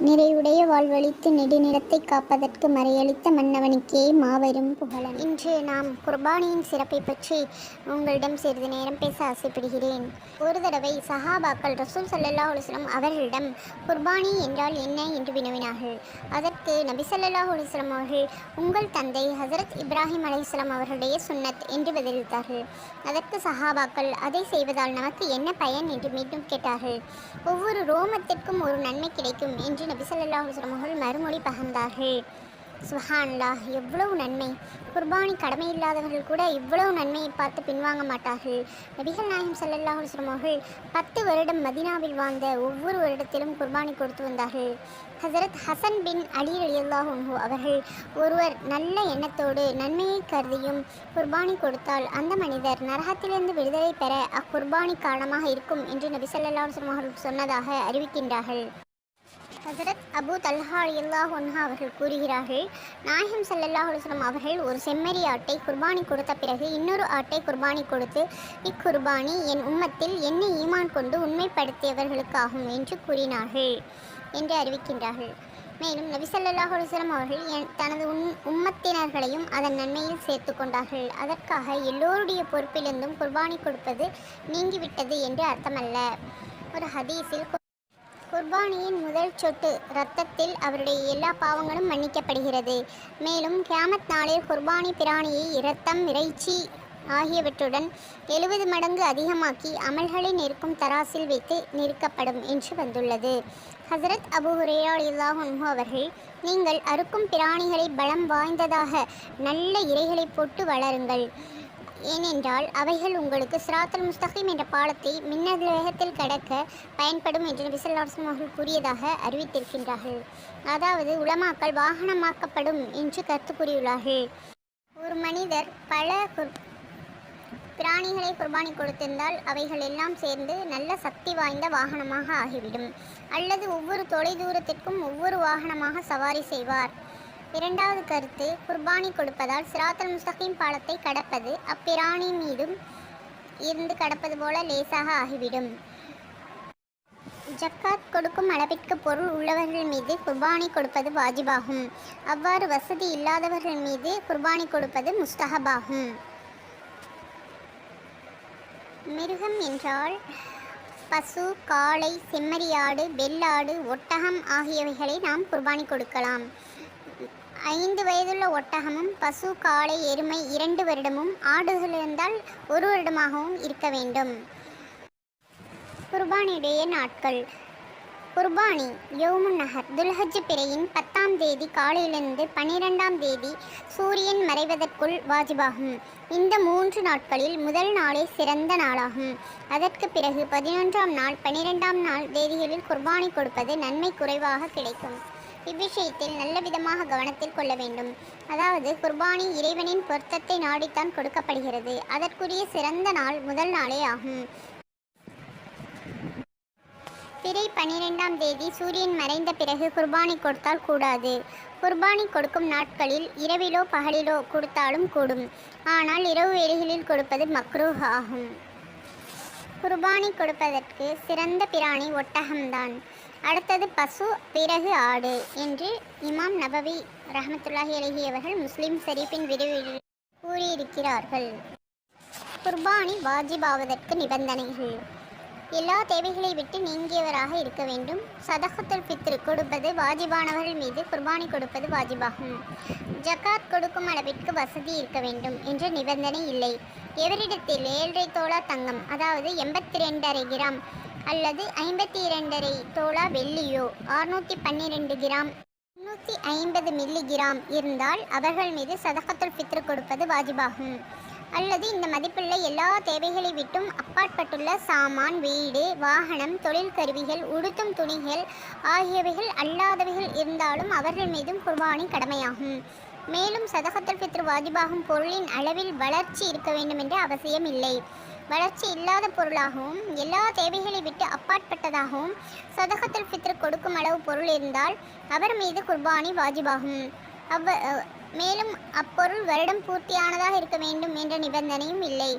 நிறைவுடைய வாழ்வழித்து நெடுநிறத்தை காப்பதற்கு மறையளித்த மன்னவனுக்கே மாபெரும் புகழன். இன்று நாம் குர்பானியின் சிறப்பை பற்றி உங்களிடம் சிறிது நேரம் பேச ஆசைப்படுகிறேன். ஒரு தடவை சஹாபாக்கள் ரசூல் சல்லல்லா அலுவலம் அவர்களிடம் குர்பானி என்றால் என்ன என்று வினவினார்கள். அதற்கு நபி சல்லல்லா அலுவலம் அவர்கள் உங்கள் தந்தை ஹசரத் இப்ராஹிம் அலைஹிஸ்ஸலாம் அவர்களுடைய சுன்னத் என்று பதிலளித்தார்கள். அதற்கு சஹாபாக்கள் அதை செய்வதால் நமக்கு என்ன பயன்? என்று மீண்டும் கேட்டார்கள். ஒவ்வொரு ரோமத்திற்கும் ஒரு நன்மை கிடைக்கும் என்று நபி ஸல்லல்லாஹு அவர்கள் மறுமொழி பகர்ந்தார்கள். சுஹான்லாஹ் எவ்வளவு நன்மை. குர்பானி கடமை இல்லாதவர்கள் கூட இவ்வளவு நன்மையை பார்த்து பின்வாங்க மாட்டார்கள். நபிகள் நாயகம் ஸல்லல்லாஹு அவர்கள் பத்து வருடம் மதீனாவில் வாழ்ந்த ஒவ்வொரு வருடத்திலும் குர்பானி கொடுத்து வந்தார்கள். ஹசரத் ஹசன் பின் அலி ரலியல்லாஹு அவர்கள் ஒருவர் நல்ல எண்ணத்தோடு நன்மையை கருதியும் குர்பானி கொடுத்தால் அந்த மனிதர் நரகத்திலிருந்து விடுதலை பெற அக்குர்பானி காரணமாக இருக்கும் என்று நபி ஸல்லல்லாஹு அவர்கள் சொன்னதாக அறிவிக்கின்றார்கள். ஹசரத் அபு தல்ஹா அல்லாஹ் ஒன்ஹா அவர்கள் கூறுகிறார்கள் நாயகம் ஸல்லல்லாஹு அலுவலம் அவர்கள் ஒரு செம்மறி ஆட்டை குர்பானி கொடுத்த பிறகு இன்னொரு ஆட்டை குர்பானி கொடுத்து இக்குர்பானி என் உம்மத்தில் என்னை ஈமான் கொண்டு உண்மைப்படுத்தியவர்களுக்காகும் என்று கூறினார்கள் என்று அறிவிக்கின்றார்கள். மேலும் நபி அலுவலம் அவர்கள் என் தனது உன் உம்மத்தினர்களையும் அதன் நன்மையில் சேர்த்து கொண்டார்கள். அதற்காக எல்லோருடைய பொறுப்பிலிருந்தும் குர்பானி கொடுப்பது நீங்கிவிட்டது என்று அர்த்தமல்ல. ஒரு ஹதீஸில் குர்பானியின் முதல் சொட்டு இரத்தத்தில் அவருடைய எல்லா பாவங்களும் மன்னிக்கப்படுகிறது. மேலும் கியாமத் நாளில் குர்பானி பிராணியை இரத்தம் இறைச்சி ஆகியவற்றுடன் எழுபது மடங்கு அதிகமாக்கி அமல்களை நிற்கும் தராசில் வைத்து நிறுக்கப்படும் என்று வந்துள்ளது. ஹசரத் அபு ஹுரேரா இல்லாஹன்ஹு அவர்கள் நீங்கள் அறுக்கும் பிராணிகளை பலம் வாய்ந்ததாக நல்ல இறைகளை போட்டு வளருங்கள். ஏனென்றால் அவைகள் உங்களுக்கு சிராத்தல் முஸ்தகிம் என்ற பாலத்தை மின்னல் வேகத்தில் கடக்க பயன்படும் என்று நபிசல்லாஸ்லம் அவர்கள் கூறியதாக அறிவித்திருக்கின்றார்கள். அதாவது உலமாக்கள் வாகனமாக்கப்படும் என்று கருத்து கூறியுள்ளார்கள். ஒரு மனிதர் பல குர் பிராணிகளை குர்பானி கொடுத்திருந்தால் அவைகள் எல்லாம் சேர்ந்து நல்ல சக்தி வாய்ந்த வாகனமாக ஆகிவிடும். அல்லது ஒவ்வொரு தொலை தூரத்திற்கும் ஒவ்வொரு வாகனமாக சவாரி செய்வார். இரண்டாவது கருத்து குர்பானி கொடுப்பதால் சிராத்தல் முஸ்தகிம் பாலத்தை கடப்பது அப்பிராணி மீதும் இருந்து கடப்பது போல லேசாக ஆகிவிடும். ஜக்காத் கொடுக்கும் அளவிற்கு பொருள் உள்ளவர்கள் மீது குர்பானி கொடுப்பது வாஜிபாகும். அவ்வாறு வசதி இல்லாதவர்கள் மீது குர்பானி கொடுப்பது முஸ்தஹபாகும். மிருகம் என்றால் பசு காளை செம்மறியாடு வெள்ளாடு ஒட்டகம் ஆகியவைகளை நாம் குர்பானி கொடுக்கலாம். ஐந்து வயதுள்ள ஒட்டகமும் பசு காளை எருமை இரண்டு வருடமும் ஆடுகள் இருந்தால் ஒரு வருடமாகவும் இருக்க வேண்டும். குர்பானியுடைய நாட்கள். குர்பானி யோமுன் நகர் துல்ஹஜ் பிறையின் பத்தாம் தேதி காலையிலிருந்து பனிரெண்டாம் தேதி சூரியன் மறைவதற்குள் வாஜிபாகும். இந்த மூன்று நாட்களில் முதல் நாளே சிறந்த நாளாகும். அதற்கு பிறகு பதினொன்றாம் நாள் பன்னிரெண்டாம் நாள் தேதிகளில் குர்பானி கொடுப்பது நன்மை குறைவாக கிடைக்கும். இவ்விஷயத்தில் நல்ல விதமாக கவனத்தில் கொள்ள வேண்டும். அதாவது குர்பானி இறைவனின் பொருத்தத்தை நாடித்தான் கொடுக்கப்படுகிறது. அதற்குரிய சிறந்த நாள் முதல் நாளே ஆகும். பிறை பனிரெண்டாம் தேதி சூரியன் மறைந்த பிறகு குர்பானி கொடுத்தால் கூடாது. குர்பானி கொடுக்கும் நாட்களில் இரவிலோ பகலிலோ கொடுத்தாலும் கூடும். ஆனால் இரவு வேளைகளில் கொடுப்பது மக்ரூஹ் ஆகும். குர்பானி கொடுப்பதற்கு சிறந்த பிராணி ஒட்டகம்தான். அடுத்தது பசு பிறகு ஆடு என்று இமாம் நபவி ரஹமத்துல்லாஹி அலஹி அவர்கள் முஸ்லிம் ஷரீஃபின் விரிவில் கூறியிருக்கிறார்கள். குர்பானி வாஜிபாவதற்கு நிபந்தனைகள். எல்லா தேவைகளை விட்டு நீங்கியவராக இருக்க வேண்டும். சதகத்துல் பித்ரு கொடுப்பது வாஜிபானவர்கள் மீது குர்பானி கொடுப்பது வாஜிபாகும். ஜக்காத் கொடுக்கும் அளவிற்கு வசதி இருக்க வேண்டும் என்ற நிபந்தனை இல்லை. எவரிடத்தில் ஏழரை தோளா தங்கம் அதாவது எண்பத்தி ரெண்டரை கிராம் அல்லது ஐம்பத்தி இரண்டரை தோளா வெள்ளியோ அறுநூற்றி பன்னிரெண்டு கிராம் முந்நூற்றி ஐம்பது மில்லி கிராம் இருந்தால் அவர்கள் மீது சதகத்துல் ஃபித்ரு கொடுப்பது வாஜிபாகும். அல்லது இந்த மதிப்புள்ள எல்லா தேவைகளை விட்டும் அப்பாற்பட்டுள்ள சாமான் வீடு வாகனம் தொழில் கருவிகள் உடுத்தும் துணிகள் ஆகியவைகள் அல்லாதவைகள் இருந்தாலும் அவர்கள் மீதும் குர்பானி கடமையாகும். மேலும் சதகத்துல் பித்ரு வாஜிபாகும் பொருளின் அளவில் வளர்ச்சி இருக்க வேண்டும் என்ற அவசியம் இல்லை வளர்ச்சி இல்லாத பொருளாகவும் எல்லா தேவைகளை விட்டு அப்பாற்பட்டதாகவும் சதகத்துல் ஃபித்ரு கொடுக்கும் அளவு பொருள் இருந்தால் அவர் மீது குர்பானி வாஜிபாகும். அவ் மேலும் அப்பொருள் வருடம் பூர்த்தியானதாக இருக்க வேண்டும் என்ற நிபந்தனையும் இல்லை.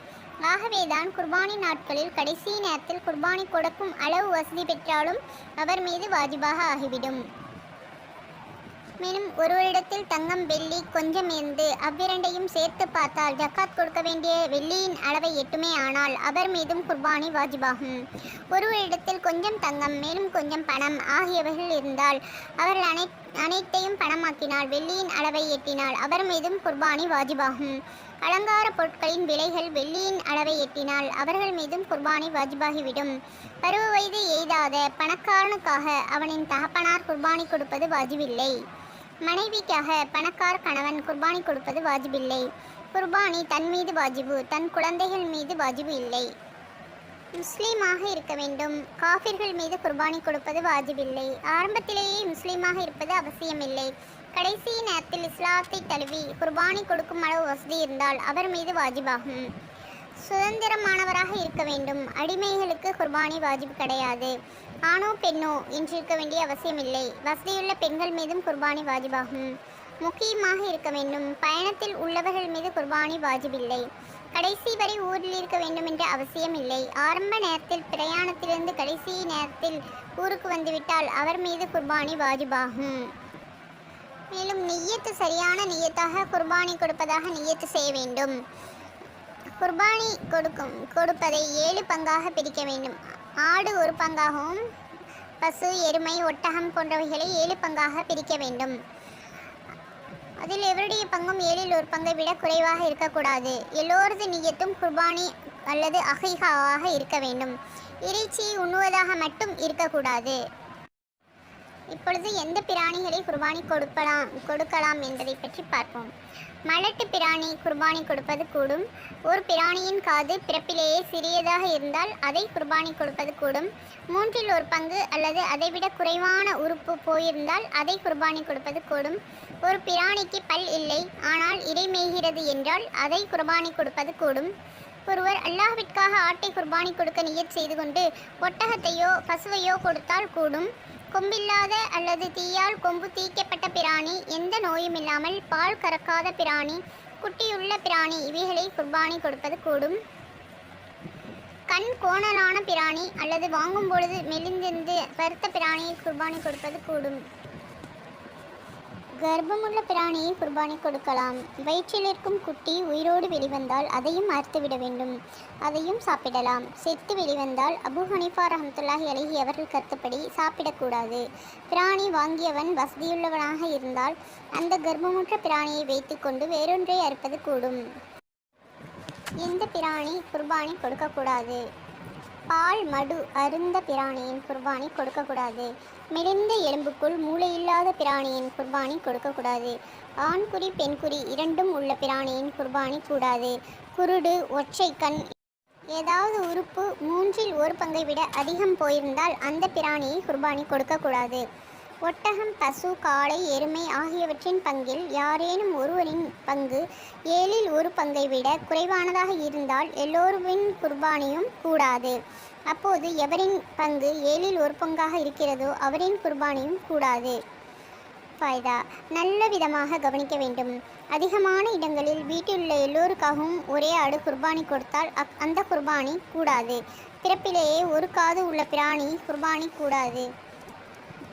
ஆகவேதான் குர்பானி நாட்களில் கடைசி நேரத்தில் குர்பானி கொடுக்கும் அளவு வசதி பெற்றாலும் அவர் மீது வாஜிபாக ஆகிவிடும். மேலும் ஒருவரிடத்தில் தங்கம் வெள்ளி கொஞ்சம் இருந்து அவ்விரண்டையும் சேர்த்து பார்த்தால் ஜக்காத் கொடுக்க வேண்டிய வெள்ளியின் அளவை எட்டுமே ஆனால் அவர் மீதும் குர்பானி வாஜிபாகும். ஒருவரிடத்தில் கொஞ்சம் தங்கம் மேலும் கொஞ்சம் பணம் ஆகியவைகள் இருந்தால் அவர்கள் அனை அனைத்தையும் பணமாக்கினால் வெள்ளியின் அளவை எட்டினால் அவர் மீதும் குர்பானி வாஜிபாகும். அலங்கார பொருட்களின் விலைகள் வெள்ளியின் அளவை எட்டினால் அவர்கள் மீதும் குர்பானி வாஜிபாகிவிடும். பருவ வயது எய்தாத பணக்காரனுக்காக அவனின் தகப்பனார் குர்பானி கொடுப்பது வாஜிபில்லை. மனைவிக்காக பணக்கார கணவன் குர்பானி கொடுப்பது வாஜிபில்லை. குர்பானி தன் மீது வாஜிபு தன் குழந்தைகள் மீது வாஜிபு இல்லை. முஸ்லீமாக இருக்க வேண்டும். காஃபிர்கள் மீது குர்பானி கொடுப்பது வாஜிபில்லை. ஆரம்பத்திலேயே முஸ்லீமாக இருப்பது அவசியமில்லை. கடைசி நேரத்தில் இஸ்லாத்தை தழுவி குர்பானி கொடுக்கும் அளவு வசதி இருந்தால் அவர் மீது வாஜிபாகும். சுதந்திரமானவராக இருக்க வேண்டும். அடிமைகளுக்கு குர்பானி வாஜிப் கிடையாது. ஆணோ பெண்ணோ என்று இருக்க வேண்டிய அவசியமில்லை. வசதியுள்ள பெண்கள் மீதும் குர்பானி வாஜிபாகும். முக்கியமாக இருக்க வேண்டும். பயணத்தில் உள்ளவர்கள் மீது குர்பானி வாஜிபில்லை. கடைசி வரை ஊரில் இருக்க வேண்டும் என்ற அவசியம் இல்லை ஆரம்ப நேரத்தில் பிரயாணத்திலிருந்து கடைசி நேரத்தில் ஊருக்கு வந்துவிட்டால் அவர் மீது குர்பானி வாஜிபாகும். மேலும் நிய்யத்து சரியான நியத்தாக குர்பானி கொடுப்பதாக நியத்து செய்ய வேண்டும். குர்பானி கொடுக்கும் கொடுப்பதை ஏழு பங்காக பிரிக்க வேண்டும். ஆடு ஒரு பங்காகவும் பசு எருமை ஒட்டகம் போன்றவைகளை ஏழு பங்காக பிரிக்க வேண்டும். அதில் எவருடைய பங்கும் ஏழில் ஒரு பங்கை விட குறைவாக இருக்கக்கூடாது. எல்லோரது நியத்தும் குர்பானி அல்லது அகைகாவாக இருக்க வேண்டும். இறைச்சி உண்ணுவதாக மட்டும் இருக்கக்கூடாது. இப்பொழுது எந்த பிராணிகளை குர்பானி கொடுக்கலாம் கொடுக்கலாம் என்பதை பற்றி பார்ப்போம். மலட்டு பிராணி குர்பானி கொடுப்பது கூடும். ஒரு பிராணியின் காது பிறப்பிலேயே சிறியதாக இருந்தால் அதை குர்பானி கொடுப்பது கூடும். மூன்றில் ஒரு பங்கு அல்லது அதைவிட குறைவான உறுப்பு போயிருந்தால் அதை குர்பானி கொடுப்பது கூடும். ஒரு பிராணிக்கு பல் இல்லை ஆனால் இறை மேய்கிறது என்றால் அதை குர்பானி கொடுப்பது கூடும். ஒருவர் அல்லாஹ்விற்காக ஆட்டை குர்பானி கொடுக்க நியத் செய்து கொண்டு ஒட்டகத்தையோ பசுவையோ கொடுத்தால் கூடும். கொம்பில்லாத அல்லது தீயால் கொம்பு தீக்கப்பட்ட பிராணி எந்த நோயும் இல்லாமல் பால் கறக்காத பிராணி குட்டியுள்ள பிராணி இவைகளை குர்பானி கொடுப்பது கூடும். கண் கோணலான பிராணி அல்லது வாங்கும் பொழுது மெலிந்திருந்து பருத்த பிராணியை குர்பானி கொடுப்பது கூடும். கர்ப்பமுள்ள பிராணியை குர்பானி கொடுக்கலாம். வயிற்றில் இருக்கும் குட்டி உயிரோடு வெளிவந்தால் அதையும் அறுத்துவிட வேண்டும். அதையும் சாப்பிடலாம். செத்து வெளிவந்தால் அபு ஹனிஃபா ரஹமத்துல்லாஹி அலஹி அவர்கள் கருத்துப்படி சாப்பிடக்கூடாது. பிராணி வாங்கியவன் வசதியுள்ளவனாக இருந்தால் அந்த கர்ப்பமுற்ற பிராணியை வைத்துக்கொண்டு வேறொன்றை அறுப்பது கூடும். எந்த பிராணி குர்பானி கொடுக்கக்கூடாது. பால் மடு அருந்த பிராணியின் குர்பானி கொடுக்கக்கூடாது. மெலிந்த எலும்புக்குள் மூளையில்லாத பிராணியின் குர்பானி கொடுக்கக்கூடாது. ஆண்குறி பெண்குறி இரண்டும் உள்ள பிராணியின் குர்பானி கூடாது. குருடு ஒற்றை கண் ஏதாவது உறுப்பு மூன்றில் ஒரு பங்கை விட அதிகம் போயிருந்தால் அந்த பிராணியை குர்பானி கொடுக்கக்கூடாது. ஒட்டகம் பசு காளை எருமை ஆகியவற்றின் பங்கில் யாரேனும் ஒருவரின் பங்கு ஏழில் ஒரு பங்கை விட குறைவானதாக இருந்தால் எல்லோருவின் குர்பானியும் கூடாது. அப்போது எவரின் பங்கு ஏழில் ஒரு பங்காக இருக்கிறதோ அவரின் குர்பானியும் கூடாது. ஃபாய்தா நல்ல விதமாக கவனிக்க வேண்டும். அதிகமான இடங்களில் வீட்டில் உள்ள எல்லோருக்காகவும் ஒரே ஆடு குர்பானி கொடுத்தால் அக்- அந்த குர்பானி கூடாது. பிறப்பிலேயே ஒரு காது உள்ள பிராணி குர்பானி கூடாது.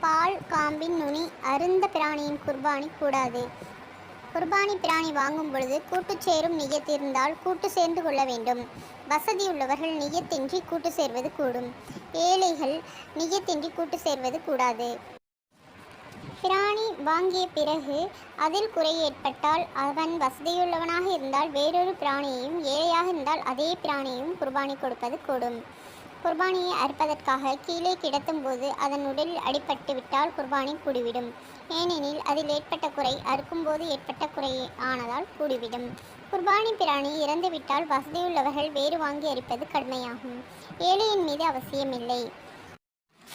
பால் காம்பின் நுனி அருந்த பிராணியின் குர்பானி கூடாது. குர்பானி பிராணி வாங்கும் பொழுது கூட்டு சேரும் நியத்திருந்தால் கூட்டு சேர்ந்து கொள்ள வேண்டும். வசதியுள்ளவர்கள் நியத்தின்றி கூட்டு சேர்வது கூடும். ஏழைகள் நியத்தின்றி கூட்டு சேர்வது கூடாது. பிராணி வாங்கிய பிறகு அதில் குறை ஏற்பட்டால் அவன் வசதியுள்ளவனாக இருந்தால் வேறொரு பிராணியையும் ஏழையாக இருந்தால் அதே பிராணியையும் குர்பானி கொடுப்பது கூடும். குர்பானியை அறுப்பதற்காக கீழே கிடத்தும் போது அதன் உடலில் அடிபட்டு விட்டால் குர்பானி கூடிவிடும். ஏனெனில் அதில் ஏற்பட்ட குறை அறுக்கும்போது ஏற்பட்ட குறை ஆனதால் கூடிவிடும். குர்பானி பிராணி இறந்துவிட்டால் வசதியுள்ளவர்கள் வேறு வாங்கி அரிப்பது கடுமையாகும். ஏழையின் மீது அவசியமில்லை.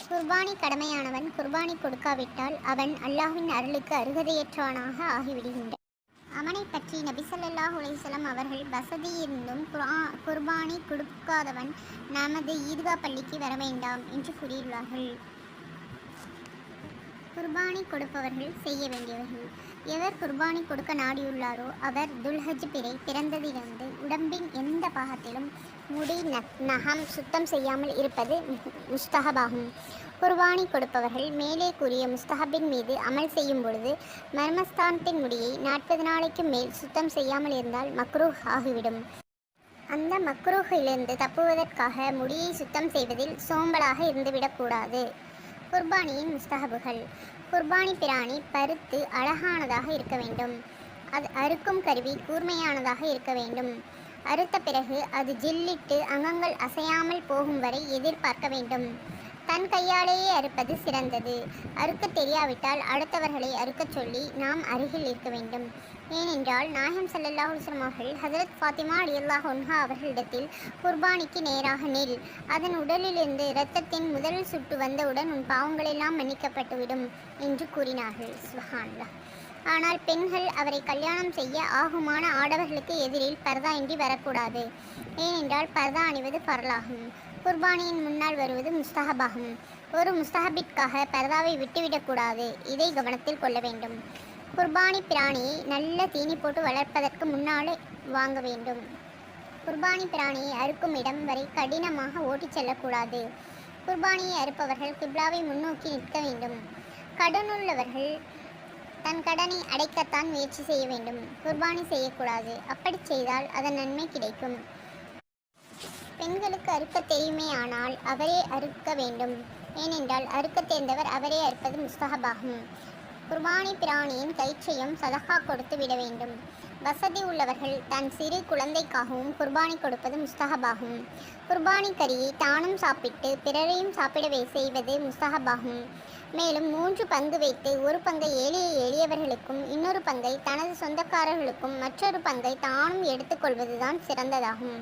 குர்பானி கடமையானவன் குர்பானி கொடுக்காவிட்டால் அவன் அல்லாஹ்வின் அருளுக்கு அருகதையற்றவனாக ஆகிவிடுகின்றான் அவனை பற்றி நபிசல்லா உலைசலம் அவர்கள் வசதி இருந்தும் குர்பானி கொடுக்காதவன் நமது ஈத்கா பள்ளிக்கு வர வேண்டாம் என்று கூறியுள்ளார்கள். குர்பானி கொடுப்பவர்கள் செய்ய வேண்டியவர்கள். எவர் குர்பானி கொடுக்க நாடியுள்ளாரோ அவர் துல்ஹஜ் பிறை பிறந்ததிலிருந்து உடம்பின் எந்த பாகத்திலும் முடி நகம் சுத்தம் செய்யாமல் இருப்பது முஸ்தஹபாகும். குர்பானி கொடுப்பவர்கள் மேலே கூறிய முஸ்தஹபின் மீது அமல் செய்யும் பொழுது மர்மஸ்தானத்தின் முடியை நாற்பது நாளைக்கு மேல் சுத்தம் செய்யாமல் இருந்தால் மக்ரூஹ் ஆகிவிடும். அந்த மக்ரூஹிலிருந்து தப்புவதற்காக முடியை சுத்தம் செய்வதில் சோம்பலாக இருந்துவிடக்கூடாது. குர்பானியின் முஸ்தஹபுகள் குர்பானி பிராணி பருத்து அழகானதாக இருக்க வேண்டும். அது அறுக்கும் கருவி கூர்மையானதாக இருக்க வேண்டும். அறுத்த பிறகு அது ஜில்லிட்டு அங்கங்கள் அசையாமல் போகும் வரை எதிர்பார்க்க வேண்டும். தன் கையாலேயே அறுப்பது சிறந்தது. அறுக்க தெரியாவிட்டால் அடுத்தவர்களை அறுக்கச் சொல்லி நாம் அருகில் இருக்க வேண்டும். ஏனென்றால் நாயகம் ஸல்லல்லாஹு அலைஹி அவர்கள் ஹஜரத் ஃபாத்திமா அலியல்லாஹ் ஹொன்ஹா அவர்களிடத்தில் குர்பானிக்கு நேராக நில். அதன் உடலிலிருந்து இரத்தத்தின் முதல் சுட்டு வந்தவுடன் உன் பாவங்களெல்லாம் மன்னிக்கப்பட்டுவிடும் என்று கூறினார்கள். சுஹான்லா ஆனால் பெண்கள் அவரை கல்யாணம் செய்ய ஆகுமான ஆடவர்களுக்கு எதிரில் பர்தா இன்றி வரக்கூடாது. ஏனென்றால் பர்தா அணிவது பரலாகும். குர்பானியின் முன்னால் வருவது முஸ்தஹபாகும் ஒரு முஸ்தஹபிற்காக பரதாவை விட்டுவிடக்கூடாது. இதை கவனத்தில் கொள்ள வேண்டும். குர்பானி பிராணியை நல்ல தீனி போட்டு வளர்ப்பதற்கு முன்னாலே வாங்க வேண்டும். குர்பானி பிராணியை அறுக்கும் இடம் வரை கடினமாக ஓட்டிச் செல்லக்கூடாது. குர்பானியை அறுப்பவர்கள் கிப்லாவை முன்னோக்கி நிற்க வேண்டும். கடனுள்ளவர்கள் தன் கடனை அடைக்கத்தான் முயற்சி செய்ய வேண்டும். குர்பானி செய்யக்கூடாது. அப்படி செய்தால் அதன் நன்மை கிடைக்கும். பெண்களுக்கு அறுக்க தெரியுமே ஆனால் அவரே அறுக்க வேண்டும். ஏனென்றால் அறுக்க தெரிந்தவர் அவரே அறுப்பது முஸ்தகபாகும் குர்பானி பிராணியின் கயிற்றையும் சதகா கொடுத்து விட வேண்டும். வசதி உள்ளவர்கள் தன் சிறு குழந்தைக்காகவும் குர்பானி கொடுப்பது முஸ்தகபாகும் குர்பானி கறியை தானும் சாப்பிட்டு பிறரையும் சாப்பிடவே செய்வது முஸ்தகபாகும் மேலும் மூன்று பங்கு வைத்து ஒரு பங்கை எளிய எளியவர்களுக்கும் இன்னொரு பங்கை தனது சொந்தக்காரர்களுக்கும் மற்றொரு பங்கை தானும் எடுத்துக்கொள்வதுதான் சிறந்ததாகும்.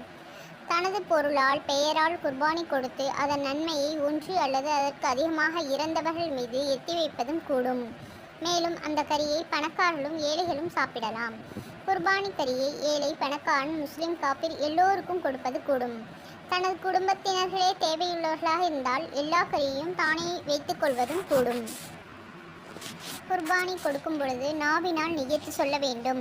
தனது பொருளால் பெயரால் குர்பானி கொடுத்து அதன் நன்மையை ஒன்று அல்லது அதற்கு அதிகமாக இறந்தவர்கள் மீது எத்தி வைப்பதும் கூடும். மேலும் அந்த கறியை பணக்காரர்களும் ஏழைகளும் சாப்பிடலாம். குர்பானி கறியை ஏழை பணக்காரன் முஸ்லிம் காப்பிர் எல்லோருக்கும் கொடுப்பது கூடும். தனது குடும்பத்தினர்களே தேவையுள்ளவர்களாக இருந்தால் எல்லா கறியையும் தானே வைத்துக் கொள்வதும் கூடும். குர்பானி கொடுக்கும் பொழுது நாவினால் நிகழ்த்து சொல்ல வேண்டும்.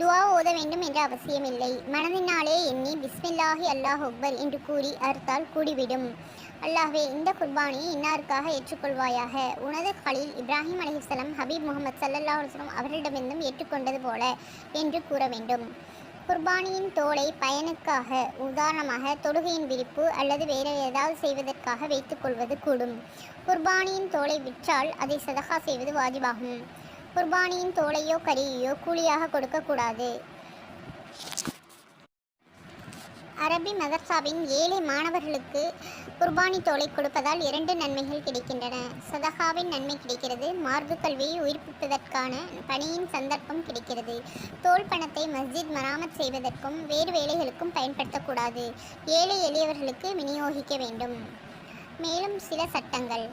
துவா ஓத வேண்டும் என்ற அவசியமில்லை. மனதினாலே எண்ணி பிஸ்மில்லாஹி அல்லாஹ் அக்பர் என்று கூறி அறுத்தால் கூடிவிடும். அல்லாஹ்வே இந்த குர்பானியை இன்னாருக்காக ஏற்றுக்கொள்வாயாக? உனது கலில் இப்ராஹிம் அலிஹிஸ்ஸலாம் ஹபீப் முகமது சல்லல்லாஹு அலைஹி அவரிடமிருந்தும் அவர்களிடமிருந்தும் ஏற்றுக்கொண்டது போல என்று கூற வேண்டும். குர்பானியின் தோலை பயனுக்காக உதாரணமாக தொழுகையின் விரிப்பு அல்லது வேறு ஏதாவது செய்வதற்காக வைத்துக்கொள்வது கூடும். குர்பானியின் தோலை விற்றால் அதை சதகா செய்வது வாஜிபாகும். குர்பானியின் தோலையோ கரியையோ கூலியாக கொடுக்கக்கூடாது. அரபி மதர்சாவின் ஏழை மாணவர்களுக்கு குர்பானி தோலை கொடுப்பதால் இரண்டு நன்மைகள் கிடைக்கின்றன. சதகாவின் நன்மை கிடைக்கிறது. மார்பு கல்வியை உயிர்ப்பிப்பதற்கான பணியின் சந்தர்ப்பம் கிடைக்கிறது. தோல் பணத்தை மஸ்ஜித் மராமத் செய்வதற்கும் வேறு வேலைகளுக்கும் பயன்படுத்தக்கூடாது. ஏழை எளியவர்களுக்கு விநியோகிக்க வேண்டும். மேலும் சில சட்டங்கள்.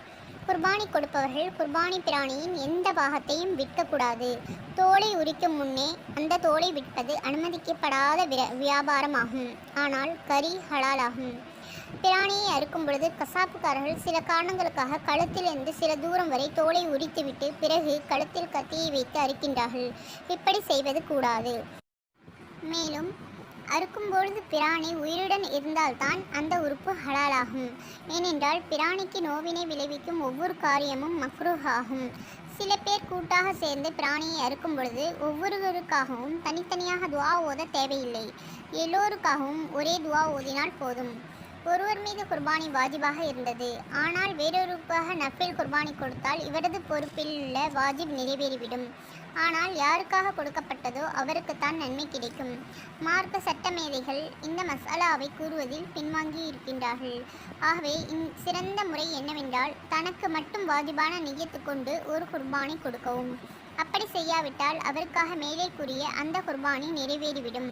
குர்பானி கொடுப்பவர்கள் குர்பானி பிராணியின் எந்த பாகத்தையும் விற்கக்கூடாது. தோலை உரிக்கும் முன்னே அந்த தோலை விற்பது அனுமதிக்கப்படாத வியாபாரமாகும். ஆனால் கறி ஹலாலாகும். பிராணியை அறுக்கும் பொழுது கசாப்புக்காரர்கள் சில காரணங்களுக்காக கழுத்திலிருந்து சில தூரம் வரை தோலை உரித்துவிட்டு பிறகு கழுத்தில் கத்தியை வைத்து அறுக்கின்றார்கள். இப்படி செய்வது கூடாது. மேலும் அறுக்கும்பொழுது பிராணி உயிருடன் இருந்தால்தான் அந்த உறுப்பு ஹலாலாகும். ஏனென்றால் பிராணிக்கு நோவினை விளைவிக்கும் ஒவ்வொரு காரியமும் மக்ரூஹாகும். சில பேர் கூட்டாக சேர்ந்து பிராணியை அறுக்கும் பொழுது ஒவ்வொருவருக்காகவும் தனித்தனியாக துவா ஓத தேவையில்லை. எல்லோருக்காகவும் ஒரே துவா ஓதினால் போதும். ஒருவர் மீது குர்பானி வாஜிபாக இருந்தது. ஆனால் வேறொருப்பாக நஃபில் குர்பானி கொடுத்தால் இவரது பொறுப்பில் உள்ள வாஜிப் நிறைவேறிவிடும். ஆனால் யாருக்காக கொடுக்கப்பட்டதோ அவருக்குத்தான் நன்மை கிடைக்கும். மார்க்க சட்டமேதைகள் இந்த மசாலாவை கூறுவதில் பின்வாங்கி இருக்கின்றார்கள் ஆகவே இந் சிறந்த முறை என்னவென்றால் தனக்கு மட்டும் வாஜிபான நியத்து கொண்டு ஒரு குர்பானை கொடுக்கவும். அப்படி செய்யாவிட்டால் அவருக்காக மேலே கூறிய அந்த குர்பானி நிறைவேறிவிடும்.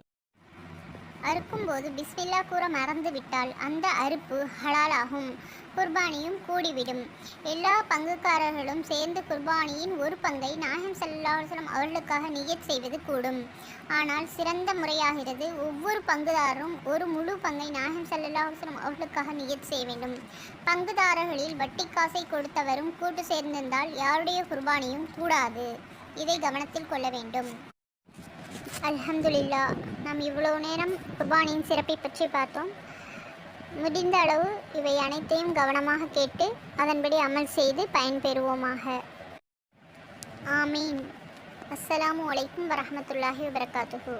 அறுக்கும்போது பிஸ்மில்லா கூற மறந்து விட்டால் அந்த அறுப்பு ஹலாலாகும். குர்பானியும் கூடிவிடும். எல்லா பங்குக்காரர்களும் சேர்ந்து குர்பானியின் ஒரு பங்கை நாயகம் செல்லாசலம் அவர்களுக்காக நியத் செய்வது கூடும். ஆனால் சிறந்த முறையாகிறது ஒவ்வொரு பங்குதாரரும் ஒரு முழு பங்கை நாயகம் செல்லாசலம் அவர்களுக்காக நியத் செய்ய வேண்டும். பங்குதாரர்களில் வட்டி காசை கொடுத்தவரும் கூட்டு சேர்ந்திருந்தால் யாருடைய குர்பானியும் கூடாது. இதை கவனத்தில் கொள்ள வேண்டும். அல்ஹம்துலில்லா நாம் இவ்வளவு நேரம் குர்பானியின் சிறப்பை பற்றி பார்த்தோம். முடிந்த அளவு இவை அனைத்தையும் கவனமாக கேட்டு அதன்படி அமல் செய்து பயன்பெறுவோமாக. ஆமீன். அஸ்ஸலாமு அலைக்கும் வரமத்துல்லாஹி வபரகாத்துஹு.